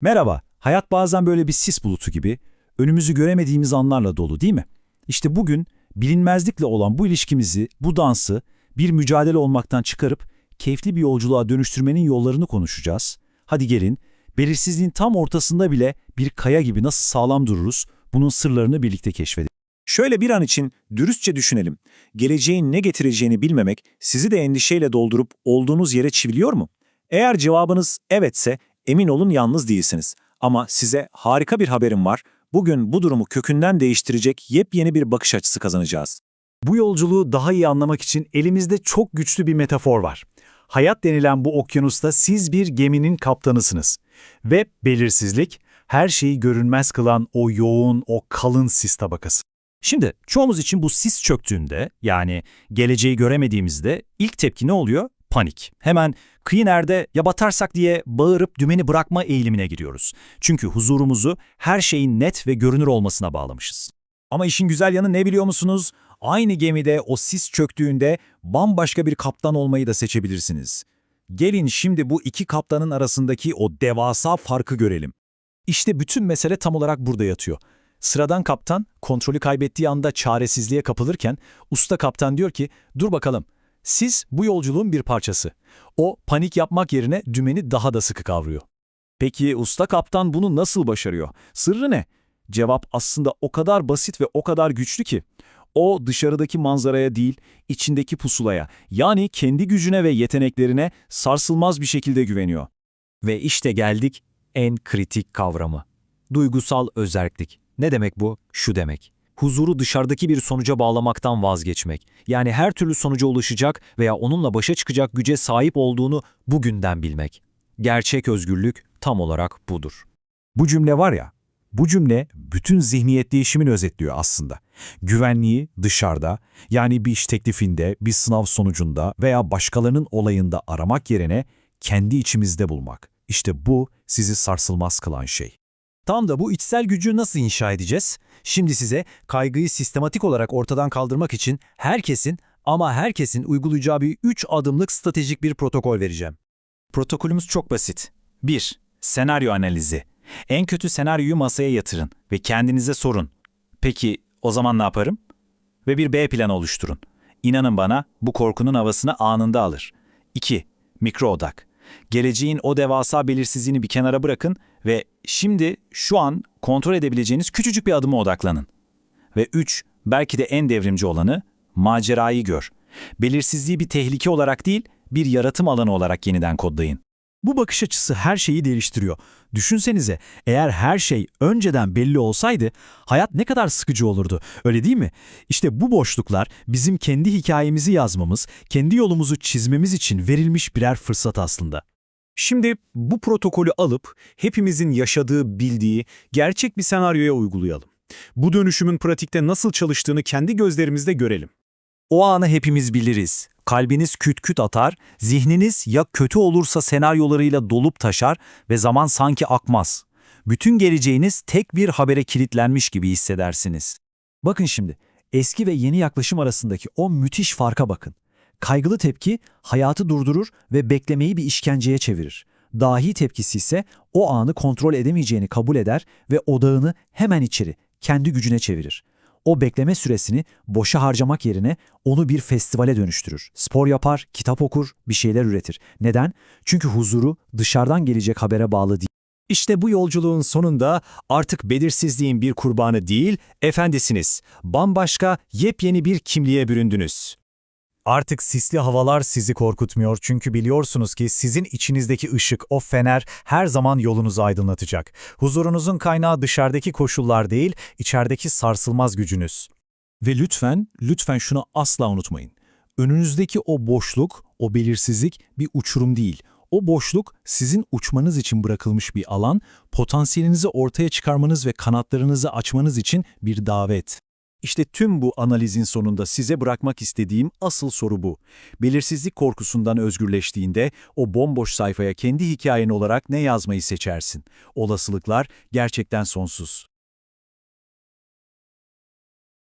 Merhaba, hayat bazen böyle bir sis bulutu gibi, önümüzü göremediğimiz anlarla dolu değil mi? İşte bugün bilinmezlikle olan bu ilişkimizi, bu dansı bir mücadele olmaktan çıkarıp keyifli bir yolculuğa dönüştürmenin yollarını konuşacağız. Hadi gelin, belirsizliğin tam ortasında bile bir kaya gibi nasıl sağlam dururuz, bunun sırlarını birlikte keşfedelim. Şöyle bir an için dürüstçe düşünelim. Geleceğin ne getireceğini bilmemek sizi de endişeyle doldurup olduğunuz yere çiviliyor mu? Eğer cevabınız evetse emin olun yalnız değilsiniz. Ama size harika bir haberim var. Bugün bu durumu kökünden değiştirecek yepyeni bir bakış açısı kazanacağız. Bu yolculuğu daha iyi anlamak için elimizde çok güçlü bir metafor var. Hayat denilen bu okyanusta siz bir geminin kaptanısınız. Ve belirsizlik, her şeyi görünmez kılan o yoğun, o kalın sis tabakası. Şimdi çoğumuz için bu sis çöktüğünde, yani geleceği göremediğimizde ilk tepki ne oluyor? Panik. Hemen kıyı nerede ya batarsak diye bağırıp dümeni bırakma eğilimine giriyoruz. Çünkü huzurumuzu her şeyin net ve görünür olmasına bağlamışız. Ama işin güzel yanı ne biliyor musunuz? Aynı gemide o sis çöktüğünde bambaşka bir kaptan olmayı da seçebilirsiniz. Gelin şimdi bu iki kaptanın arasındaki o devasa farkı görelim. İşte bütün mesele tam olarak burada yatıyor. Sıradan kaptan kontrolü kaybettiği anda çaresizliğe kapılırken usta kaptan diyor ki dur bakalım siz bu yolculuğun bir parçası. O panik yapmak yerine dümeni daha da sıkı kavruyor. Peki usta kaptan bunu nasıl başarıyor? Sırrı ne? Cevap aslında o kadar basit ve o kadar güçlü ki. O dışarıdaki manzaraya değil, içindeki pusulaya, yani kendi gücüne ve yeteneklerine sarsılmaz bir şekilde güveniyor. Ve işte geldik en kritik kavramı. Duygusal özerklik. Ne demek bu? Şu demek. Huzuru dışarıdaki bir sonuca bağlamaktan vazgeçmek. Yani her türlü sonuca ulaşacak veya onunla başa çıkacak güce sahip olduğunu bugünden bilmek. Gerçek özgürlük tam olarak budur. Bu cümle var ya, bu cümle bütün zihniyet değişimini özetliyor aslında. Güvenliği dışarıda, yani bir iş teklifinde, bir sınav sonucunda veya başkalarının olayında aramak yerine kendi içimizde bulmak. İşte bu sizi sarsılmaz kılan şey. Tam da bu içsel gücü nasıl inşa edeceğiz? Şimdi size kaygıyı sistematik olarak ortadan kaldırmak için herkesin ama herkesin uygulayacağı bir 3 adımlık stratejik bir protokol vereceğim. Protokolümüz çok basit. 1. Senaryo analizi. En kötü senaryoyu masaya yatırın ve kendinize sorun. Peki o zaman ne yaparım? Ve bir B planı oluşturun. İnanın bana bu korkunun havasını anında alır. 2. Mikro odak. Geleceğin o devasa belirsizliğini bir kenara bırakın ve şimdi şu an kontrol edebileceğiniz küçücük bir adıma odaklanın. Ve 3. Belki de en devrimci olanı macerayı gör. Belirsizliği bir tehlike olarak değil, bir yaratım alanı olarak yeniden kodlayın. Bu bakış açısı her şeyi değiştiriyor. Düşünsenize eğer her şey önceden belli olsaydı hayat ne kadar sıkıcı olurdu öyle değil mi? İşte bu boşluklar bizim kendi hikayemizi yazmamız, kendi yolumuzu çizmemiz için verilmiş birer fırsat aslında. Şimdi bu protokolü alıp hepimizin yaşadığı, bildiği gerçek bir senaryoya uygulayalım. Bu dönüşümün pratikte nasıl çalıştığını kendi gözlerimizde görelim. O anı hepimiz biliriz. Kalbiniz küt küt atar, zihniniz ya kötü olursa senaryolarıyla dolup taşar ve zaman sanki akmaz. Bütün geleceğiniz tek bir habere kilitlenmiş gibi hissedersiniz. Bakın şimdi, eski ve yeni yaklaşım arasındaki o müthiş farka bakın. Kaygılı tepki hayatı durdurur ve beklemeyi bir işkenceye çevirir. Dahi tepkisi ise o anı kontrol edemeyeceğini kabul eder ve odağını hemen içeri, kendi gücüne çevirir. O bekleme süresini boşa harcamak yerine onu bir festivale dönüştürür. Spor yapar, kitap okur, bir şeyler üretir. Neden? Çünkü huzuru dışarıdan gelecek habere bağlı değil. İşte bu yolculuğun sonunda artık belirsizliğin bir kurbanı değil, efendisiniz. Bambaşka, yepyeni bir kimliğe büründünüz. Artık sisli havalar sizi korkutmuyor çünkü biliyorsunuz ki sizin içinizdeki ışık, o fener her zaman yolunuzu aydınlatacak. Huzurunuzun kaynağı dışarıdaki koşullar değil, içerideki sarsılmaz gücünüz. Ve lütfen, lütfen şunu asla unutmayın. Önünüzdeki o boşluk, o belirsizlik bir uçurum değil. O boşluk sizin uçmanız için bırakılmış bir alan, potansiyelinizi ortaya çıkarmanız ve kanatlarınızı açmanız için bir davet. İşte tüm bu analizin sonunda size bırakmak istediğim asıl soru bu. Belirsizlik korkusundan özgürleştiğinde o bomboş sayfaya kendi hikayen olarak ne yazmayı seçersin? Olasılıklar gerçekten sonsuz.